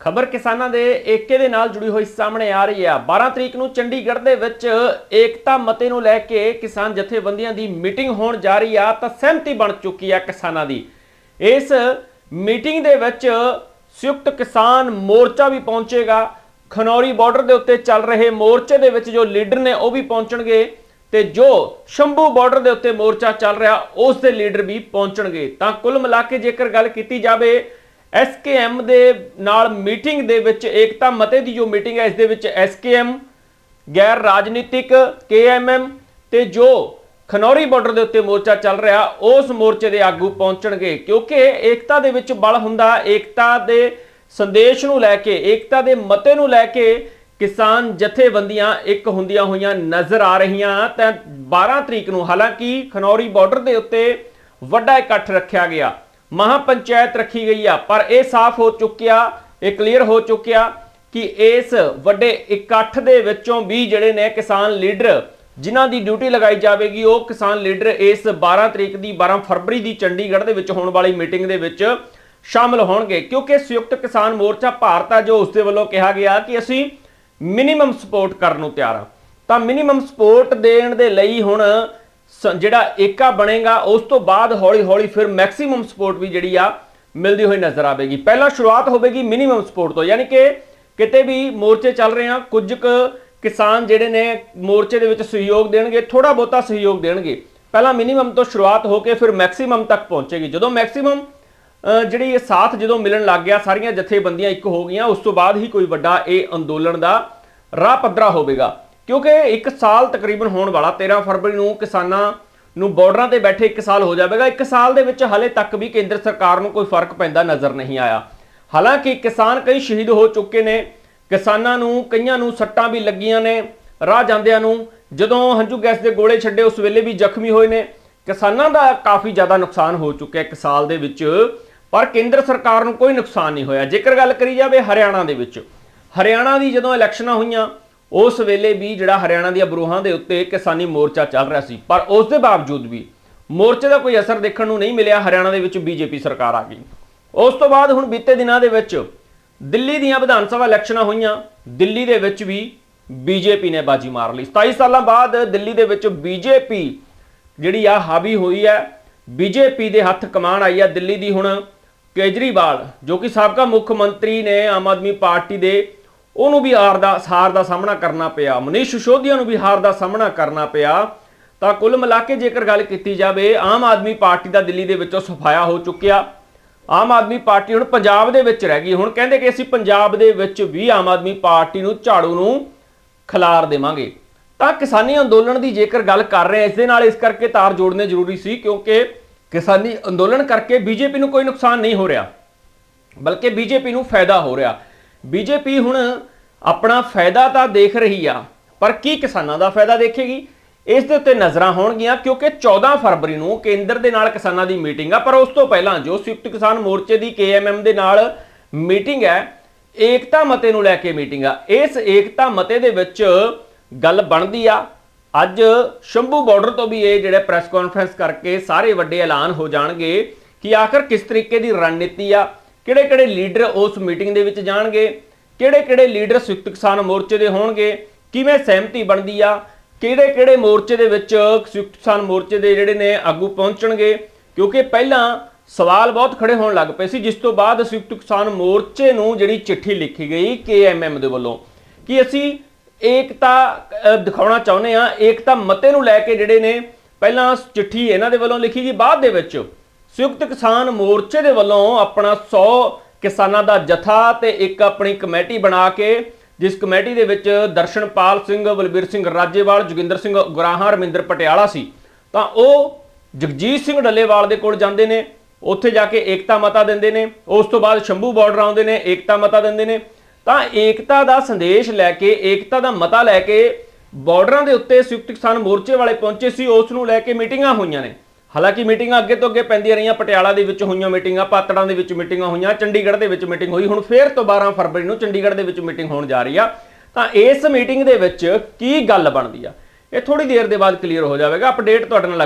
ਖਬਰ ਕਿਸਾਨਾਂ ਦੇ ਏਕੇ ਦੇ ਨਾਲ ਜੁੜੀ ਹੋਈ ਸਾਹਮਣੇ ਆ ਰਹੀ ਹੈ 12 ਤਰੀਕ ਨੂੰ ਚੰਡੀਗੜ੍ਹ ਦੇ ਵਿੱਚ ਏਕਤਾ ਮਤੇ ਨੂੰ ਲੈ ਕੇ ਕਿਸਾਨ ਜਥੇਬੰਦੀਆਂ ਦੀ ਮੀਟਿੰਗ ਹੋਣ ਜਾ ਰਹੀ ਆ ਤਾਂ ਸਹਿਮਤੀ ਬਣ ਚੁੱਕੀ ਆ ਕਿਸਾਨਾਂ ਦੀ। ਇਸ ਮੀਟਿੰਗ ਦੇ ਵਿੱਚ ਸੰਯੁਕਤ ਕਿਸਾਨ ਮੋਰਚਾ ਵੀ ਪਹੁੰਚੇਗਾ। ਖਨੌਰੀ ਬਾਰਡਰ ਦੇ ਉੱਤੇ ਚੱਲ ਰਹੇ ਮੋਰਚੇ ਦੇ ਵਿੱਚ ਜੋ ਲੀਡਰ ਨੇ ਉਹ ਵੀ ਪਹੁੰਚਣਗੇ ਤੇ ਜੋ ਸ਼ੰਭੂ ਬਾਰਡਰ ਦੇ ਉੱਤੇ ਮੋਰਚਾ ਚੱਲ ਰਿਹਾ, ਉਸ ਦੇ ਲੀਡਰ ਵੀ ਪਹੁੰਚਣਗੇ। ਤਾਂ ਕੁੱਲ ਮਿਲਾ ਕੇ ਜੇਕਰ ਗੱਲ ਕੀਤੀ ਜਾਵੇ ਐਸਕੇਐਮ ਦੇ ਨਾਲ ਮੀਟਿੰਗ ਦੇ ਵਿੱਚ ਏਕਤਾ ਮਤੇ ਦੀ ਜੋ ਮੀਟਿੰਗ ਹੈ, ਇਸ ਦੇ ਵਿੱਚ ਐਸਕੇਐਮ ਗੈਰ ਰਾਜਨੀਤਿਕ ਕੇਐਮਐਮ ਤੇ ਜੋ ਖਨੌਰੀ ਬਾਰਡਰ ਦੇ ਉੱਤੇ ਮੋਰਚਾ ਚੱਲ ਰਿਹਾ, ਉਸ ਮੋਰਚੇ ਦੇ ਆਗੂ ਪਹੁੰਚਣਗੇ। ਕਿਉਂਕਿ ਏਕਤਾ ਦੇ ਵਿੱਚ ਬਲ ਹੁੰਦਾ, ਏਕਤਾ ਦੇ ਸੰਦੇਸ਼ ਨੂੰ ਲੈ ਕੇ, ਏਕਤਾ ਦੇ ਮਤੇ ਨੂੰ ਲੈ ਕੇ ਕਿਸਾਨ ਜਥੇਬੰਦੀਆਂ ਇੱਕ ਹੁੰਦੀਆਂ ਹੋਈਆਂ ਨਜ਼ਰ ਆ ਰਹੀਆਂ। ਤਾਂ 12 ਤਰੀਕ ਨੂੰ ਹਾਲਾਂਕਿ ਖਨੌਰੀ ਬਾਰਡਰ ਦੇ ਉੱਤੇ ਵੱਡਾ ਇਕੱਠ ਰੱਖਿਆ ਗਿਆ। ਮਹਾ ਪੰਚਾਇਤ ਰੱਖੀ ਗਈ ਆ, ਪਰ ਇਹ ਸਾਫ਼ ਹੋ ਚੁੱਕਿਆ, ਇਹ ਕਲੀਅਰ ਹੋ ਚੁੱਕਿਆ ਕਿ ਇਸ ਵੱਡੇ ਇਕੱਠ ਦੇ ਵਿੱਚੋਂ ਵੀ ਜਿਹੜੇ ਨੇ ਕਿਸਾਨ ਲੀਡਰ ਜਿਨ੍ਹਾਂ ਦੀ ਡਿਊਟੀ ਲਗਾਈ ਜਾਵੇਗੀ, ਉਹ ਕਿਸਾਨ ਲੀਡਰ ਇਸ 12 ਤਰੀਕ ਦੀ 12 ਫਰਵਰੀ ਦੀ ਚੰਡੀਗੜ੍ਹ ਦੇ ਵਿੱਚ ਹੋਣ ਵਾਲੀ ਮੀਟਿੰਗ ਦੇ ਵਿੱਚ ਸ਼ਾਮਲ ਹੋਣਗੇ। ਕਿਉਂਕਿ ਸੰਯੁਕਤ ਕਿਸਾਨ ਮੋਰਚਾ ਭਾਰਤ ਆ, ਜੋ ਉਸ ਦੇ ਵੱਲੋਂ ਕਿਹਾ ਗਿਆ ਕਿ ਅਸੀਂ ਮਿਨੀਮਮ ਸਪੋਰਟ ਕਰਨ ਨੂੰ ਤਿਆਰ ਆ। ਤਾਂ ਮਿਨੀਮਮ ਸਪੋਰਟ ਦੇਣ ਦੇ ਲਈ ਹੁਣ ਜਿਹੜਾ ਏਕਾ ਬਣੇਗਾ, ਉਸ ਤੋਂ ਬਾਅਦ ਹੌਲੀ ਹੌਲੀ ਫਿਰ ਮੈਕਸਿਮਮ ਸਪੋਰਟ ਵੀ ਜਿਹੜੀ ਆ ਮਿਲਦੀ ਹੋਈ ਨਜ਼ਰ ਆਵੇਗੀ। ਪਹਿਲਾਂ ਸ਼ੁਰੂਆਤ ਹੋਵੇਗੀ ਮਿਨੀਮਮ ਸਪੋਰਟ ਤੋਂ, ਯਾਨੀ ਕਿ ਕਿਤੇ ਵੀ ਮੋਰਚੇ ਚੱਲ ਰਹੇ ਆ, ਕੁਝ ਕੁ ਕਿਸਾਨ ਜਿਹੜੇ ਨੇ ਮੋਰਚੇ ਦੇ ਵਿੱਚ ਸਹਿਯੋਗ ਦੇਣਗੇ ਥੋੜਾ ਬਹੁਤਾ ਸਹਿਯੋਗ ਦੇਣਗੇ। ਪਹਿਲਾਂ ਮਿਨੀਮਮ ਤੋਂ ਸ਼ੁਰੂਆਤ ਹੋ ਕੇ ਫਿਰ ਮੈਕਸਿਮਮ ਤੱਕ ਪਹੁੰਚੇਗੀ। ਜਦੋਂ ਮੈਕਸਿਮਮ ਜਿਹੜੀ ਇਹ ਸਾਥ ਜਦੋਂ ਮਿਲਣ ਲੱਗ ਗਿਆ, ਸਾਰੀਆਂ ਜਥੇਬੰਦੀਆਂ ਇੱਕ ਹੋ ਗਈਆਂ, ਉਸ ਤੋਂ ਬਾਅਦ ਹੀ ਕੋਈ ਵੱਡਾ ਇਹ ਅੰਦੋਲਨ ਦਾ ਰਾਹ ਪੱਧਰਾ ਹੋਵੇਗਾ। ਕਿਉਂਕਿ ਇੱਕ ਸਾਲ ਤਕਰੀਬਨ ਹੋਣ ਵਾਲਾ 13 ਫਰਵਰੀ ਨੂੰ ਕਿਸਾਨਾਂ ਨੂੰ ਬਾਰਡਰਾਂ ਤੇ ਬੈਠੇ ਇੱਕ ਸਾਲ ਹੋ ਜਾਵੇਗਾ। ਇੱਕ ਸਾਲ ਦੇ ਵਿੱਚ ਹਲੇ ਤੱਕ ਵੀ ਕੇਂਦਰ ਸਰਕਾਰ ਨੂੰ ਕੋਈ ਫ਼ਰਕ ਪੈਂਦਾ ਨਜ਼ਰ ਨਹੀਂ ਆਇਆ। ਹਾਲਾਂਕਿ ਕਿਸਾਨ ਕਈ ਸ਼ਹੀਦ ਹੋ ਚੁੱਕੇ ਨੇ। ਕਿਸਾਨਾਂ ਨੂੰ, ਕਈਆਂ ਨੂੰ ਸੱਟਾਂ ਵੀ ਲੱਗੀਆਂ ਨੇ, ਰਾਹ ਜਾਂਦਿਆਂ ਨੂੰ। ਜਦੋਂ ਹੰਝੂ ਗੈਸ ਦੇ ਗੋਲੇ ਛੱਡੇ, ਉਸ ਵੇਲੇ ਵੀ ਜ਼ਖਮੀ ਹੋਏ ਨੇ। ਕਿਸਾਨਾਂ ਦਾ ਕਾਫੀ ਜ਼ਿਆਦਾ ਨੁਕਸਾਨ ਹੋ ਚੁੱਕਿਆ ਇੱਕ ਸਾਲ ਦੇ ਵਿੱਚ। ਪਰ ਕੇਂਦਰ ਸਰਕਾਰ ਨੂੰ ਕੋਈ ਨੁਕਸਾਨ ਨਹੀਂ ਹੋਇਆ। ਜੇਕਰ ਗੱਲ ਕਰੀ ਜਾਵੇ ਹਰਿਆਣਾ ਦੇ ਵਿੱਚ, ਹਰਿਆਣਾ ਦੀ ਜਦੋਂ ਇਲੈਕਸ਼ਨਾਂ ਹੋਈਆਂ ਉਸ ਵੇਲੇ ਵੀ ਜਿਹੜਾ ਹਰਿਆਣਾ ਦੀਆਂ ਬਰੂਹਾਂ ਦੇ ਉੱਤੇ ਕਿਸਾਨੀ ਮੋਰਚਾ ਚੱਲ ਰਿਹਾ ਸੀ, ਪਰ ਉਸ ਦੇ ਬਾਵਜੂਦ ਵੀ ਮੋਰਚੇ ਦਾ ਕੋਈ ਅਸਰ ਦੇਖਣ ਨੂੰ ਨਹੀਂ ਮਿਲਿਆ, ਹਰਿਆਣਾ ਦੇ ਵਿੱਚ ਬੀਜੇਪੀ ਸਰਕਾਰ ਆ ਗਈ। ਉਸ ਤੋਂ ਬਾਅਦ ਹੁਣ ਬੀਤੇ ਦਿਨਾਂ ਦੇ ਵਿੱਚ ਦਿੱਲੀ ਦੀਆਂ ਵਿਧਾਨ ਸਭਾ ਇਲੈਕਸ਼ਨਾਂ ਹੋਈਆਂ, ਦਿੱਲੀ ਦੇ ਵਿੱਚ ਵੀ ਬੀਜੇਪੀ ਨੇ ਬਾਜੀ ਮਾਰ ਲਈ। 27 ਸਾਲਾਂ ਬਾਅਦ ਦਿੱਲੀ ਦੇ ਵਿੱਚ ਬੀਜੇਪੀ ਜਿਹੜੀ ਆ ਹਾਵੀ ਹੋਈ ਹੈ, ਬੀਜੇਪੀ ਦੇ ਹੱਥ ਕਮਾਨ ਆਈ ਹੈ ਦਿੱਲੀ ਦੀ ਹੁਣ ਕੇਜਰੀਵਾਲ, ਜੋ ਕਿ ਸਾਬਕਾ ਮੁੱਖ ਮੰਤਰੀ ਨੇ ਆਮ ਆਦਮੀ ਪਾਰਟੀ ਦੇ ਉਹਨੂੰ ਵੀ ਹਾਰ ਦਾ ਹਾਰ ਦਾ ਸਾਹਮਣਾ ਕਰਨਾ ਪਿਆ। ਮਨੀਸ਼ ਸਿਸੋਦੀਆ ਨੂੰ ਵੀ ਹਾਰ ਦਾ ਸਾਹਮਣਾ ਕਰਨਾ ਪਿਆ। ਤਾਂ ਕੁੱਲ ਮਿਲਾ ਕੇ ਜੇਕਰ ਗੱਲ ਕੀਤੀ ਜਾਵੇ, ਆਮ ਆਦਮੀ ਪਾਰਟੀ ਦਾ ਦਿੱਲੀ ਦੇ ਵਿੱਚੋਂ ਸਫਾਇਆ ਹੋ ਚੁੱਕਿਆ। ਆਮ ਆਦਮੀ ਪਾਰਟੀ ਹੁਣ ਪੰਜਾਬ ਦੇ ਵਿੱਚ ਰਹਿ ਗਈ। ਹੁਣ ਕਹਿੰਦੇ ਕਿ ਅਸੀਂ ਪੰਜਾਬ ਦੇ ਵਿੱਚ ਵੀ ਆਮ ਆਦਮੀ ਪਾਰਟੀ ਨੂੰ, ਝਾੜੂ ਨੂੰ ਖਿਲਾਰ ਦੇਵਾਂਗੇ। ਤਾਂ ਕਿਸਾਨੀ ਅੰਦੋਲਨ ਦੀ ਜੇਕਰ ਗੱਲ ਕਰ ਰਹੇ ਇਸ ਦੇ ਨਾਲ ਇਸ ਕਰਕੇ ਤਾਰ ਜੋੜਨੇ ਜ਼ਰੂਰੀ ਸੀ, ਕਿਉਂਕਿ ਕਿਸਾਨੀ ਅੰਦੋਲਨ ਕਰਕੇ ਬੀਜੇਪੀ ਨੂੰ ਕੋਈ ਨੁਕਸਾਨ ਨਹੀਂ ਹੋ ਰਿਹਾ। ਬਲਕਿ ਬੀਜੇਪੀ ਨੂੰ ਫਾਇਦਾ ਹੋ ਰਿਹਾ। ਬੀਜੇਪੀ ਹੁਣ ਆਪਣਾ ਫਾਇਦਾ ਤਾਂ ਦੇਖ ਰਹੀ ਆ, ਪਰ ਕੀ ਕਿਸਾਨਾਂ ਦਾ ਫਾਇਦਾ ਦੇਖੇਗੀ? ਇਸ ਦੇ ਉੱਤੇ ਨਜ਼ਰਾਂ ਹੋਣਗੀਆਂ ਕਿਉਂਕਿ 14 ਫਰਵਰੀ ਨੂੰ ਕੇਂਦਰ ਦੇ ਨਾਲ ਕਿਸਾਨਾਂ ਦੀ ਮੀਟਿੰਗ ਆ, ਪਰ ਉਸ ਤੋਂ ਪਹਿਲਾਂ ਜੋ ਸੰਯੁਕਤ ਕਿਸਾਨ ਮੋਰਚੇ ਦੀ ਕੇਐਮਐਮ ਦੇ ਨਾਲ ਮੀਟਿੰਗ ਹੈ, ਏਕਤਾ ਮਤੇ ਨੂੰ ਲੈ ਕੇ ਮੀਟਿੰਗ ਆ। ਇਸ ਏਕਤਾ ਮਤੇ ਦੇ ਵਿੱਚ ਗੱਲ ਬਣਦੀ ਆ। ਅੱਜ ਸ਼ੰਭੂ ਬਾਰਡਰ ਤੋਂ ਵੀ ਇਹ ਜਿਹੜੇ ਪ੍ਰੈਸ ਕਾਨਫਰੰਸ ਕਰਕੇ ਸਾਰੇ ਵੱਡੇ ਐਲਾਨ ਹੋ ਜਾਣਗੇ ਕਿ ਆਖਰ ਕਿਸ ਤਰੀਕੇ ਦੀ ਰਣਨੀਤੀ ਆ ਕਿਹੜੇ ਕਿਹੜੇ ਲੀਡਰ ਉਸ ਮੀਟਿੰਗ ਦੇ ਵਿੱਚ ਜਾਣਗੇ? ਕਿਹੜੇ ਕਿਹੜੇ ਲੀਡਰ ਸੰਯੁਕਤ ਕਿਸਾਨ ਮੋਰਚੇ ਦੇ ਹੋਣਗੇ? ਕਿਵੇਂ ਸਹਿਮਤੀ ਬਣਦੀ ਆ? ਕਿਹੜੇ ਕਿਹੜੇ ਮੋਰਚੇ ਦੇ ਵਿੱਚ ਸੰਯੁਕਤ ਕਿਸਾਨ ਮੋਰਚੇ ਦੇ ਜਿਹੜੇ ਨੇ ਆਗੂ ਪਹੁੰਚਣਗੇ? ਕਿਉਂਕਿ ਪਹਿਲਾਂ ਸਵਾਲ ਬਹੁਤ ਖੜੇ ਹੋਣ ਲੱਗ ਪਏ ਸੀ, ਜਿਸ ਤੋਂ ਬਾਅਦ ਸੰਯੁਕਤ ਕਿਸਾਨ ਮੋਰਚੇ ਨੂੰ ਜਿਹੜੀ ਚਿੱਠੀ ਲਿਖੀ ਗਈ ਕੇਐਮਐਮ ਦੇ ਵੱਲੋਂ ਕਿ ਅਸੀਂ ਏਕਤਾ ਦਿਖਾਉਣਾ ਚਾਹੁੰਦੇ ਆ ਏਕਤਾ ਮਤੇ ਨੂੰ ਲੈ ਕੇ ਜਿਹੜੇ ਨੇ ਪਹਿਲਾਂ ਚਿੱਠੀ ਇਹਨਾਂ ਦੇ ਵੱਲੋਂ ਲਿਖੀ ਗਈ, ਬਾਅਦ ਦੇ ਵਿੱਚ ਸੰਯੁਕਤ ਕਿਸਾਨ ਮੋਰਚੇ ਦੇ ਵੱਲੋਂ ਆਪਣਾ 100 ਕਿਸਾਨਾਂ ਦਾ ਜਥਾ ਤੇ ਇੱਕ ਆਪਣੀ ਕਮੇਟੀ ਬਣਾ ਕੇ, ਜਿਸ ਕਮੇਟੀ ਦੇ ਵਿੱਚ ਦਰਸ਼ਨਪਾਲ ਸਿੰਘ, ਬਲਬੀਰ ਸਿੰਘ ਰਾਜੇਵਾਲ, ਜੋਗਿੰਦਰ ਸਿੰਘ ਗੁਰਾਹਾਂ, ਰਮਿੰਦਰ ਪਟਿਆਲਾ ਸੀ। ਤਾਂ ਉਹ ਜਗਜੀਤ ਸਿੰਘ ਡੱਲੇਵਾਲ ਦੇ ਕੋਲ ਜਾਂਦੇ ਨੇ, ਉੱਥੇ ਜਾ ਕੇ ਏਕਤਾ ਮਤਾ ਦਿੰਦੇ ਨੇ, ਉਸ ਤੋਂ ਬਾਅਦ ਸ਼ੰਭੂ ਬਾਰਡਰ ਆਉਂਦੇ ਨੇ, ਏਕਤਾ ਮਤਾ ਦਿੰਦੇ ਨੇ। ਤਾਂ ਏਕਤਾ ਦਾ ਸੰਦੇਸ਼ ਲੈ ਕੇ, ਏਕਤਾ ਦਾ ਮਤਾ ਲੈ ਕੇ ਬਾਰਡਰਾਂ ਦੇ ਉੱਤੇ ਸੰਯੁਕਤ ਕਿਸਾਨ ਮੋਰਚੇ ਵਾਲੇ ਪਹੁੰਚੇ ਸੀ, ਉਸ ਨੂੰ ਲੈ ਕੇ ਮੀਟਿੰਗਾਂ ਹੋਈਆਂ ਨੇ। ਹਾਲਾਂਕਿ ਮੀਟਿੰਗਾਂ ਅੱਗੇ ਤੋਂ ਅੱਗੇ ਪੈਂਦੀਆਂ ਰਹੀਆਂ, ਪਟਿਆਲਾ ਦੇ ਵਿੱਚ ਹੋਈਆਂ ਮੀਟਿੰਗਾਂ, ਪਾਤੜਾਂ ਦੇ ਵਿੱਚ ਮੀਟਿੰਗਾਂ ਹੋਈਆਂ, ਚੰਡੀਗੜ੍ਹ ਦੇ ਵਿੱਚ ਮੀਟਿੰਗ ਹੋਈ, ਹੁਣ ਫੇਰ ਤੋਂ 12 ਫਰਵਰੀ ਨੂੰ ਚੰਡੀਗੜ੍ਹ ਦੇ ਵਿੱਚ ਮੀਟਿੰਗ ਹੋਣ ਜਾ ਰਹੀ ਆ। ਤਾਂ ਇਸ ਮੀਟਿੰਗ ਦੇ ਵਿੱਚ ਕੀ ਗੱਲ ਬਣਦੀ ਆ? ਇਹ ਥੋੜੀ ਦੇਰ ਦੇ ਬਾਅਦ ਕਲੀਅਰ ਹੋ ਜਾਵੇਗਾ ਅਪਡੇਟ ਤੁਹਾਡੇ ਨਾਲ